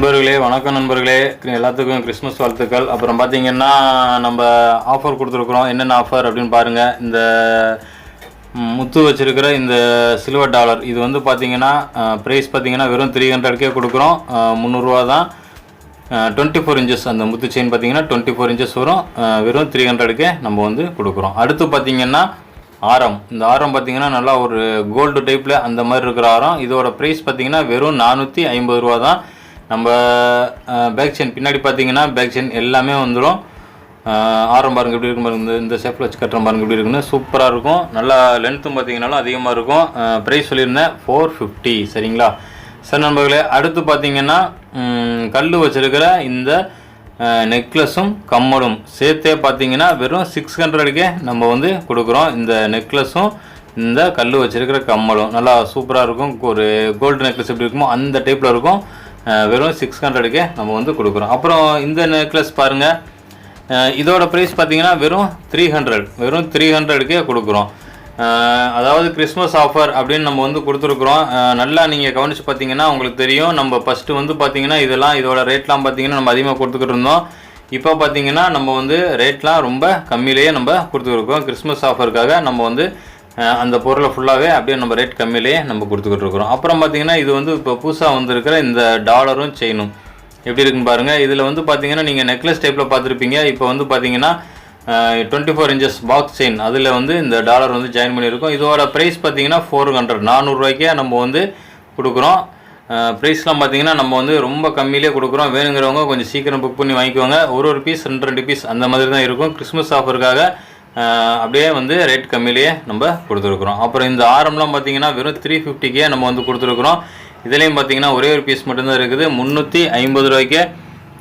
நண்பர்களே வணக்கம் நண்பர்களே. எல்லாத்துக்கும் கிறிஸ்மஸ் வாழ்த்துக்கள். அப்புறம் பார்த்தீங்கன்னா நம்ம ஆஃபர் கொடுத்துருக்குறோம். என்னென்ன ஆஃபர் அப்படின்னு பாருங்கள் இந்த முத்து வச்சுருக்கிற இந்த சில்வர் டாலர் இது வந்து பார்த்தீங்கன்னா ப்ரைஸ் பார்த்தீங்கன்னா வெறும் த்ரீ ஹண்ட்ரட்கே கொடுக்குறோம். முந்நூறுரூவா தான். டுவெண்ட்டி ஃபோர் இன்ச்சஸ் அந்த முத்து செயின் பார்த்தீங்கன்னா டுவெண்ட்டி ஃபோர் இன்ச்சஸ் வரும் வெறும் த்ரீ ஹண்ட்ரடுக்கே நம்ம வந்து கொடுக்குறோம். அடுத்து பார்த்தீங்கன்னா ஆரம். இந்த ஆரம் பார்த்தீங்கன்னா நல்லா ஒரு கோல்டு டைப்பில் அந்த மாதிரி இருக்கிற ஆரம். இதோட ப்ரைஸ் பார்த்தீங்கன்னா வெறும் நானூற்றி ஐம்பது ரூபா தான். நம்ம பேக் செயின் பின்னாடி பார்த்தீங்கன்னா பேக் செயின் எல்லாமே வந்துடும் ஆரம் பாருங்கள் எப்படி இருக்கும் பாருங்க. இந்த- இந்த ஷேப்பில் வச்சு கட்டுற பாருங்க எப்படி இருக்குன்னு. சூப்பராக இருக்கும். நல்லா லென்த்தும் பார்த்தீங்கன்னாலும் அதிகமாக இருக்கும். ப்ரைஸ் சொல்லியிருந்தேன். ஃபோர் ஃபிஃப்டி சரிங்களா? சார் நண்பர்களே அடுத்து பார்த்தீங்கன்னா கல் வச்சுருக்கிற இந்த நெக்லஸும் கம்மலும் சேர்த்தே பார்த்தீங்கன்னா வெறும் சிக்ஸ் ஹண்ட்ரடுக்கே நம்ம வந்து கொடுக்குறோம். இந்த நெக்லஸும் இந்த கல் வச்சுருக்கிற கம்மலும். நல்லா சூப்பராக இருக்கும். ஒரு கோல்டு நெக்லஸ் எப்படி இருக்குமோ அந்த டைப்பில் இருக்கும். வெறும் சிக்ஸ் ஹண்ட்ரடுக்கே நம்ம வந்து கொடுக்குறோம். அப்புறம் இந்த நெக்லஸ் பாருங்கள் இதோட ப்ரைஸ் பார்த்தீங்கன்னா வெறும் த்ரீ ஹண்ட்ரட் வெறும் த்ரீ ஹண்ட்ரடுக்கே கொடுக்குறோம். அதாவது கிறிஸ்மஸ் ஆஃபர் அப்படின்னு நம்ம வந்து கொடுத்துருக்குறோம். நல்லா நீங்கள் கவனித்து பார்த்தீங்கன்னா உங்களுக்கு தெரியும். நம்ம ஃபஸ்ட்டு வந்து பார்த்தீங்கன்னா இதெல்லாம் இதோட ரேட்லாம் பார்த்தீங்கன்னா நம்ம அதிகமாக கொடுத்துக்கிட்டு இருந்தோம். இப்போ பார்த்தீங்கன்னா நம்ம வந்து ரேட்லாம் ரொம்ப கம்மியிலேயே நம்ம கொடுத்துருக்கோம். கிறிஸ்மஸ் ஆஃபருக்காக நம்ம வந்து அந்த பொருளை ஃபுல்லாகவே அப்படியே நம்ம ரேட் கம்மியிலேயே நம்ம கொடுத்துக்கிட்டு இருக்கிறோம். அப்புறம் பார்த்தீங்கன்னா இது வந்து இப்போ புதுசாக வந்திருக்கிற இந்த டாலரும் செயினும் எப்படி இருக்குன்னு பாருங்கள் இதில் வந்து பார்த்தீங்கன்னா நீங்கள் நெக்லஸ் டைப்பில் பார்த்துருப்பீங்க. இப்போ வந்து பார்த்தீங்கன்னா twenty four inches box chain அதில் வந்து இந்த டாலர் வந்து ஜாயின் பண்ணியிருக்கோம். இதோட ப்ரைஸ் பார்த்தீங்கன்னா ஃபோர் ஹண்ட்ரட் நானூறுரூவாய்க்கே நம்ம வந்து கொடுக்குறோம். ப்ரைஸ்லாம் பார்த்தீங்கன்னா நம்ம வந்து ரொம்ப கம்மியிலே கொடுக்குறோம். வேணுங்கிறவங்க கொஞ்சம் சீக்கிரம் புக் பண்ணி வாங்கிக்கோங்க. ஒரு ஒரு பீஸ் ரெண்டு ரெண்டு பீஸ் அந்த மாதிரி தான் இருக்கும். கிறிஸ்மஸ் ஆஃபருக்காக அப்படியே வந்து ரேட் கம்மியிலேயே நம்ம கொடுத்துருக்குறோம். அப்புறம் இந்த ஆரம்லாம் பார்த்தீங்கன்னா வெறும் த்ரீ ஃபிஃப்டிக்கே நம்ம வந்து கொடுத்துருக்குறோம். இதுலேயும் பார்த்தீங்கன்னா ஒரே ஒரு பீஸ் மட்டும்தான் இருக்குது. முந்நூற்றி ஐம்பது ரூபாய்க்கே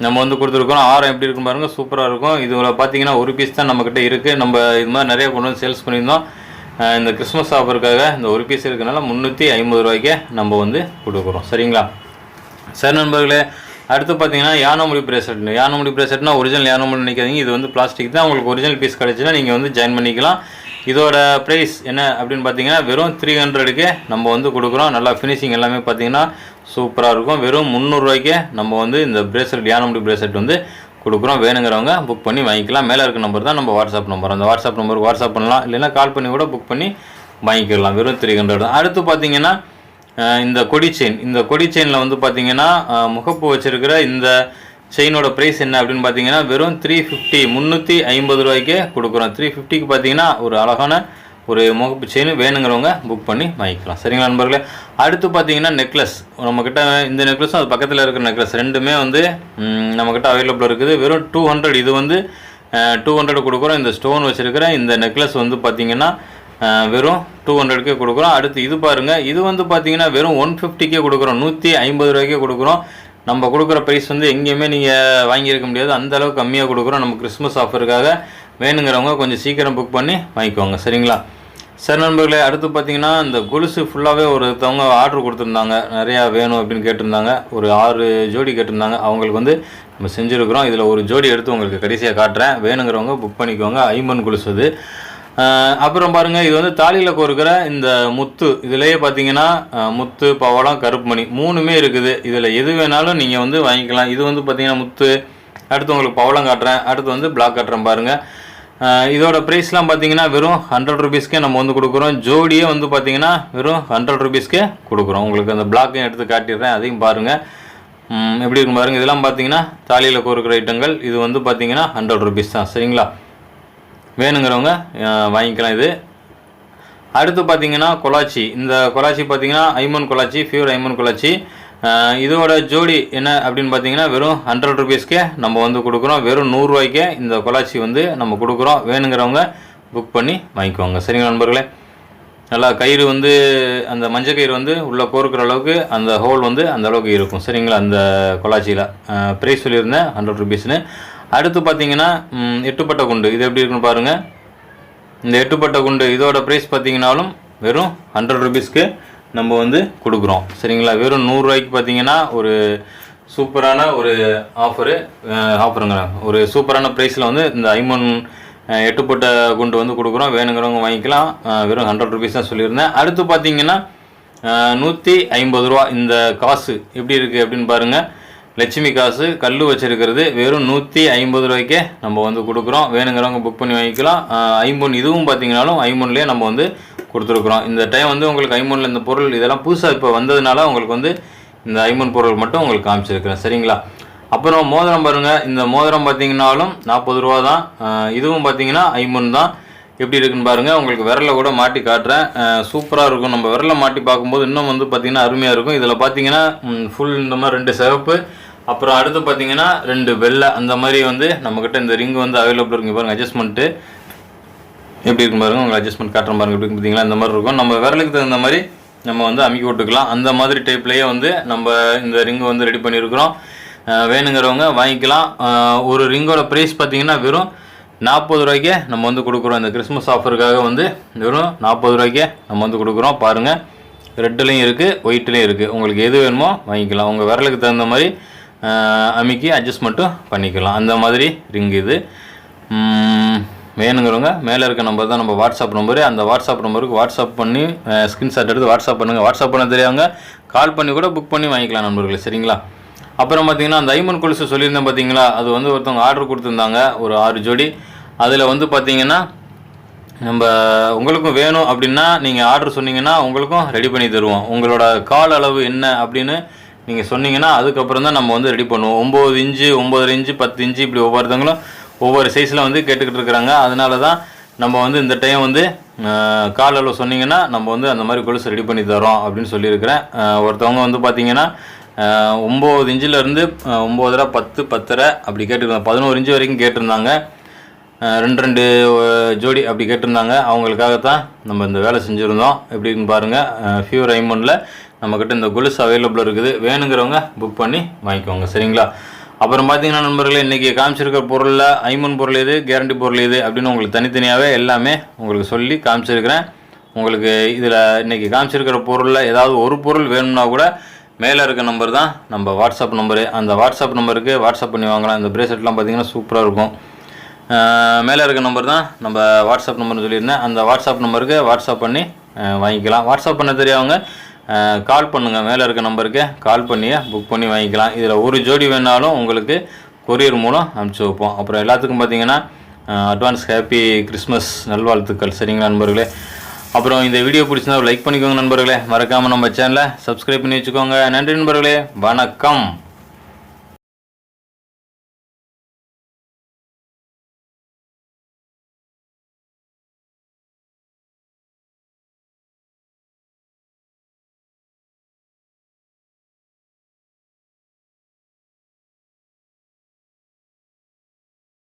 நம்ம வந்து கொடுத்துருக்கோம் ஆரம் எப்படி இருக்கும் பாருங்கள் சூப்பராக இருக்கும். இதில் பார்த்தீங்கன்னா ஒரு பீஸ் தான் நம்மக்கிட்ட இருக்குது நம்ம இது மாதிரி நிறைய கொண்டு வந்து சேல்ஸ் பண்ணியிருந்தோம். இந்த கிறிஸ்மஸ் ஆஃபருக்காக இந்த ஒரு பீஸ் இருக்கிறனால முந்நூற்றி ஐம்பது ரூபாய்க்கே நம்ம வந்து கொடுக்குறோம். சரிங்களா? சரி நண்பர்களே அடுத்து பார்த்தீங்கன்னா யானமுடி பிரேஸ்லெட் யானமுடி பிரேஸ்லெட்னா ஒரிஜினல் யானமுடி நினைக்காதீங்க. இது வந்து பிளாஸ்டிக் தான். உங்களுக்கு ஒரிஜினல் பீஸ் கிடச்சினா நீங்கள் வந்து ஜாயின் பண்ணிக்கலாம். இதோட ப்ரைஸ் என்ன அப்படின்னு பார்த்தீங்கன்னா வெறும் த்ரீ ஹண்ட்ரடுக்கே நம்ம வந்து கொடுக்குறோம். நல்லா ஃபினிஷிங் எல்லாமே பார்த்தீங்கன்னா சூப்பராக இருக்கும். வெறும் முந்நூறுரூவாய்க்கே நம்ம வந்து இந்த பிரேஸ்லெட் யானமுடி பிரேஸ்லெட் வந்து கொடுக்குறோம். வேணுங்கிறவங்க புக் பண்ணி வாங்கிக்கலாம். மேலே இருக்க நம்பர் தான் நம்ம வாட்ஸ்அப் நம்பர் அந்த வாட்ஸ்அப் நம்பருக்கு வாட்ஸ்அப் பண்ணலாம். இல்லைன்னா கால் பண்ணி கூட புக் பண்ணி வாங்கிக்கலாம். வெறும் த்ரீ ஹண்ட்ரட் தான். அடுத்து பார்த்தீங்கன்னா இந்த கொடி செயின். இந்த கொடி செயினில் வந்து பார்த்தீங்கன்னா முகப்பு வச்சுருக்கிற இந்த செயினோட ப்ரைஸ் என்ன அப்படின்னு பார்த்தீங்கன்னா வெறும் த்ரீ ஃபிஃப்டி முந்நூற்றி ஐம்பது ரூபாய்க்கே கொடுக்குறோம். த்ரீ ஃபிஃப்டிக்கு பார்த்தீங்கன்னா ஒரு அழகான ஒரு முகப்பு செயின் வேணுங்கிறவங்க புக் பண்ணி வாங்கிக்கலாம். சரிங்களா நண்பர்களே? அடுத்து பார்த்தீங்கன்னா நெக்லஸ் நம்மக்கிட்ட இந்த நெக்லஸும் அது பக்கத்தில் இருக்கிற நெக்லஸ் ரெண்டுமே வந்து நம்மக்கிட்ட அவைலபிள் இருக்குது. வெறும் டூ ஹண்ட்ரட் இது வந்து டூ ஹண்ட்ரட் கொடுக்குறோம். இந்த ஸ்டோன் வச்சுருக்கிற இந்த நெக்லஸ் வந்து பார்த்தீங்கன்னா வெறும் டூ ஹண்ட்ரட்கே கொடுக்குறோம். அடுத்து இது பாருங்கள் இது வந்து பார்த்தீங்கன்னா வெறும் ஒன் ஃபிஃப்டிக்கே கொடுக்குறோம். நூற்றி ஐம்பது ரூபாய்க்கே கொடுக்குறோம். நம்ம கொடுக்குற ப்ரைஸ் வந்து எங்கேயுமே நீங்கள் வாங்கியிருக்க முடியாது. அந்த அளவுக்கு கம்மியாக கொடுக்குறோம் நம்ம கிறிஸ்மஸ் ஆஃபருக்காக வேணுங்கிறவங்க கொஞ்சம் சீக்கிரம் புக் பண்ணி வாங்கிக்கோங்க. சரிங்களா? சரி நண்பர்களே அடுத்து பார்த்தீங்கன்னா இந்த கொலுசு ஃபுல்லாகவே ஒருத்தவங்க ஆர்டர் கொடுத்துருந்தாங்க. நிறையா வேணும் அப்படின்னு கேட்டிருந்தாங்க. ஒரு ஆறு ஜோடி கேட்டிருந்தாங்க. அவங்களுக்கு வந்து நம்ம செஞ்சுருக்குறோம். இதில் ஒரு ஜோடி எடுத்து உங்களுக்கு கடைசியாக காட்டுறேன். வேணுங்கிறவங்க புக் பண்ணிக்கோங்க. ஐம்பன் கொலுசு அது. அப்புறம் பாருங்கள் இது வந்து தாலியில் கோருக்கிற இந்த முத்து. இதுலேயே பார்த்தீங்கன்னா முத்து பவளம் கருப்புமணி மூணுமே இருக்குது. இதில் எது வேணாலும் நீங்கள் வந்து வாங்கிக்கலாம். இது வந்து பார்த்தீங்கன்னா முத்து. அடுத்து உங்களுக்கு பவளம் காட்டுறேன். அடுத்து வந்து பிளாக் காட்டுறேன் பாருங்கள் இதோட ப்ரைஸ்லாம் பார்த்தீங்கன்னா வெறும் ஹண்ட்ரட் ருபீஸ்க்கே நம்ம வந்து கொடுக்குறோம். ஜோடியே வந்து பார்த்தீங்கன்னா வெறும் ஹண்ட்ரட் ருபீஸ்க்கே கொடுக்குறோம். உங்களுக்கு அந்த பிளாக்கையும் எடுத்து காட்டிடுறேன். அதையும் பாருங்கள் எப்படி இருக்கும் பாருங்கள் இதெல்லாம் பார்த்தீங்கன்னா தாலியில் கோருக்கிற ஐட்டங்கள். இது வந்து பார்த்தீங்கன்னா ஹண்ட்ரட் ருபீஸ் தான். சரிங்களா? வேணுங்கிறவங்க வாங்கிக்கலாம் இது. அடுத்து பார்த்தீங்கன்னா கொலாச்சி. இந்த கொலாச்சி பார்த்தீங்கன்னா ஐமன் கொலாச்சி ஃபியூர் ஐமன் கொலாச்சி. இதோட ஜோடி என்ன அப்படின்னு பார்த்தீங்கன்னா வெறும் ஹண்ட்ரட் ருபீஸ்க்கே நம்ம வந்து கொடுக்குறோம். வெறும் நூறுரூவாய்க்கே இந்த கொலாச்சி வந்து நம்ம கொடுக்குறோம். வேணுங்கிறவங்க புக் பண்ணி வாங்கிக்கோங்க. சரிங்களா நண்பர்களே? நல்லா கயிறு வந்து அந்த மஞ்சள் கயிறு வந்து உள்ளே கோர்க்கிற அளவுக்கு அந்த ஹோல் வந்து அந்த அளவுக்கு இருக்கும். சரிங்களா? அந்த கொலாச்சியில். ப்ரைஸ் சொல்லியிருந்தேன் ஹண்ட்ரட் ருபீஸ்னு அடுத்து பார்த்தீங்கன்னா எட்டுப்பட்ட எட்டுப்பட்டை குண்டு. இது எப்படி இருக்குன்னு பாருங்கள் இந்த எட்டுப்பட்ட குண்டு இதோட ப்ரைஸ் பார்த்தீங்கன்னாலும் வெறும் ஹண்ட்ரட் ருபீஸ்க்கு நம்ம வந்து கொடுக்குறோம். சரிங்களா? வெறும் நூறுரூவாய்க்கு பார்த்தீங்கன்னா ஒரு சூப்பரான ஒரு ஆஃபரு ஆஃபருங்க ஒரு சூப்பரான ப்ரைஸில் வந்து இந்த ஐமன் எட்டுப்பட்ட குண்டு வந்து கொடுக்குறோம். வேணுங்கிறவங்க வாங்கிக்கலாம். வெறும் ஹண்ட்ரட் ருபீஸ் தான் சொல்லியிருந்தேன். அடுத்து பார்த்தீங்கன்னா நூற்றி ஐம்பது ரூபா இந்த காசு எப்படி இருக்குது அப்படின்னு பாருங்கள் லட்சுமி காசு கல் வச்சிருக்கிறது வெறும் நூற்றி ஐம்பது ரூபாய்க்கே நம்ம வந்து கொடுக்குறோம். வேணுங்கிறவங்க புக் பண்ணி வாங்கிக்கலாம். ஐம்பொன் இதுவும் பார்த்தீங்கனாலும் ஐம்பொன்லேயே நம்ம வந்து கொடுத்துருக்குறோம். இந்த டைம் வந்து உங்களுக்கு ஐம்பொனில் இந்த பொருள் இதெல்லாம் புதுசாக இப்போ வந்ததுனால உங்களுக்கு வந்து இந்த ஐம்பொன் பொருள் மட்டும் உங்களுக்கு காமிச்சிருக்கிறேன். சரிங்களா? அப்புறம் மோதிரம் பாருங்கள் இந்த மோதிரம் பார்த்தீங்கன்னாலும் நாற்பது ரூபா தான். இதுவும் பார்த்தீங்கன்னா ஐம்பொன் தான். எப்படி இருக்குன்னு பாருங்க. உங்களுக்கு விரல கூட மாட்டி காட்டுறேன். சூப்பராக இருக்கும். நம்ம விரல மாட்டி பார்க்கும்போது இன்னும் வந்து பார்த்தீங்கன்னா அருமையாக இருக்கும். இதில் பார்த்தீங்கன்னா ஃபுல் இந்த மாதிரி ரெண்டு சிவப்பு அப்புறம் அடுத்து பார்த்தீங்கன்னா ரெண்டு வெள்ளை அந்த மாதிரி வந்து நம்மக்கிட்ட இந்த ரிங் வந்து அவைலபிள் இருக்குங்க பாருங்கள் அட்ஜஸ்ட்மெண்ட்டு எப்படி இருக்கும் பாருங்கள் உங்களுக்கு அட்ஜஸ்ட்மெண்ட் காட்டுற பாருங்க எப்படி பார்த்தீங்களா இந்த மாதிரி இருக்கும். நம்ம விரலுக்கு தகுந்த மாதிரி நம்ம வந்து அமைக்க விட்டுக்கலாம். அந்த மாதிரி டைப்லேயே வந்து நம்ம இந்த ரிங்கு வந்து ரெடி பண்ணியிருக்கிறோம். வேணுங்கிறவங்க வாங்கிக்கலாம். ஒரு ரிங்கோட ப்ரைஸ் பார்த்தீங்கன்னா வெறும் நாற்பது ரூபாய்க்கே நம்ம வந்து கொடுக்குறோம். இந்த கிறிஸ்மஸ் ஆஃபருக்காக வந்து வெறும் நாற்பது ரூபாய்க்கே நம்ம வந்து கொடுக்குறோம். பாருங்கள் ரெட்டுலேயும் இருக்குது ஒயிட்லேயும் இருக்குது உங்களுக்கு எது வேணுமோ வாங்கிக்கலாம். உங்கள் விரலுக்கு தகுந்த மாதிரி அமைக்கி அட்ஜஸ்ட்மெண்ட்டும் பண்ணிக்கலாம். அந்த மாதிரி ரிங் இது. வேணுங்கிறவங்க மேலே இருக்க நம்பர் தான் நம்ம வாட்ஸ்அப் நம்பரு அந்த வாட்ஸ்அப் நம்பருக்கு வாட்ஸ்அப் பண்ணி ஸ்க்ரீன்ஷாட் எடுத்து வாட்ஸ்அப் பண்ணுங்கள் வாட்ஸ்அப் பண்ண தெரியாங்க கால் பண்ணி கூட புக் பண்ணி வாங்கிக்கலாம் நண்பர்களே சரிங்களா? அப்புறம் பார்த்தீங்கன்னா அந்த ஐமன் கொலுசு சொல்லியிருந்தேன் பார்த்தீங்களா அது வந்து ஒருத்தவங்க ஆர்டர் கொடுத்துருந்தாங்க ஒரு ஆறு ஜோடி. அதில் வந்து பார்த்தீங்கன்னா நம்ம உங்களுக்கும் வேணும் அப்படின்னா நீங்கள் ஆர்டர் சொன்னீங்கன்னா உங்களுக்கும் ரெடி பண்ணி தருவோம். உங்களோட கால் அளவு என்ன அப்படின்னு நீங்கள் சொன்னீங்கன்னா அதுக்கப்புறம் தான் நம்ம வந்து ரெடி பண்ணுவோம். ஒம்பது இன்ச்சு ஒம்பது இன்ச்சு பத்து இன்ச்சு இப்படி ஒவ்வொருத்தவங்களும் ஒவ்வொரு சைஸில் வந்து கேட்டுக்கிட்டு இருக்கிறாங்க. அதனால தான் நம்ம வந்து இந்த டைம் வந்து கால் அளவு சொன்னீங்கன்னா நம்ம வந்து அந்த மாதிரி கொலுசு ரெடி பண்ணி தரோம் அப்படின்னு சொல்லியிருக்கிறேன். ஒருத்தவங்க வந்து பார்த்தீங்கன்னா ஒம்பது இன்ச்சிலேருந்து ஒம்போதரை பத்து பத்தரை அப்படி கேட்டுருந்தாங்க. பதினோரு இன்ச்சு வரைக்கும் கேட்டிருந்தாங்க. ரெண்டு ரெண்டு ஜோடி அப்படி கேட்டிருந்தாங்க. அவங்களுக்காகத்தான் நம்ம இந்த வேலை செஞ்சுருந்தோம். எப்படின்னு பாருங்கள் ஃபியூர் ஐமோனில் நம்மக்கிட்ட இந்த கொலுசு அவைலபிள் இருக்குது. வேணுங்கிறவங்க புக் பண்ணி வாங்கிக்கோங்க. சரிங்களா? அப்புறம் பார்த்தீங்கன்னா நண்பர்களே இன்றைக்கி காமிச்சிருக்கிற பொருளில் ஐமன் பொருள் எது கேரண்டி பொருள் எது அப்படின்னு உங்களுக்கு தனித்தனியாகவே எல்லாமே உங்களுக்கு சொல்லி காமிச்சிருக்கிறேன். உங்களுக்கு இதில் இன்றைக்கி காமிச்சிருக்கிற பொருளில் ஏதாவது ஒரு பொருள் வேணும்னா கூட மேலே இருக்க நம்பர் தான் நம்ம வாட்ஸ்அப் நம்பரு அந்த வாட்ஸ்அப் நம்பருக்கு வாட்ஸ்அப் பண்ணி வாங்கலாம். இந்த ப்ரேஸெட்லாம் பார்த்தீங்கன்னா சூப்பராக இருக்கும். மேலே இருக்க நம்பர் தான் நம்ம வாட்ஸ்அப் நம்பர்னு சொல்லியிருந்தேன். அந்த வாட்ஸ்அப் நம்பருக்கு வாட்ஸ்அப் பண்ணி வாங்கிக்கலாம். வாட்ஸ்அப் பண்ண தெரியாதவங்க கால் பண்ணுங்கள் மேலே இருக்க நம்பருக்கு கால் பண்ணியே புக் பண்ணி வாங்கிக்கலாம். இதில் ஒரு ஜோடி வேணாலும் உங்களுக்கு கொரியர் மூலம் அனுப்பிச்சி வைப்போம். அப்புறம் எல்லாத்துக்கும் பார்த்தீங்கன்னா அட்வான்ஸ் ஹாப்பி கிறிஸ்மஸ் நல்வாழ்த்துக்கள். சரிங்களா நண்பர்களே? அப்புறம் இந்த வீடியோ பிடிச்சிருந்தா லைக் பண்ணிக்கோங்க நண்பர்களே. மறக்காமல் நம்ம சேனலை சப்ஸ்கிரைப் பண்ணி வச்சுக்கோங்க. நன்றி நண்பர்களே. வணக்கம்.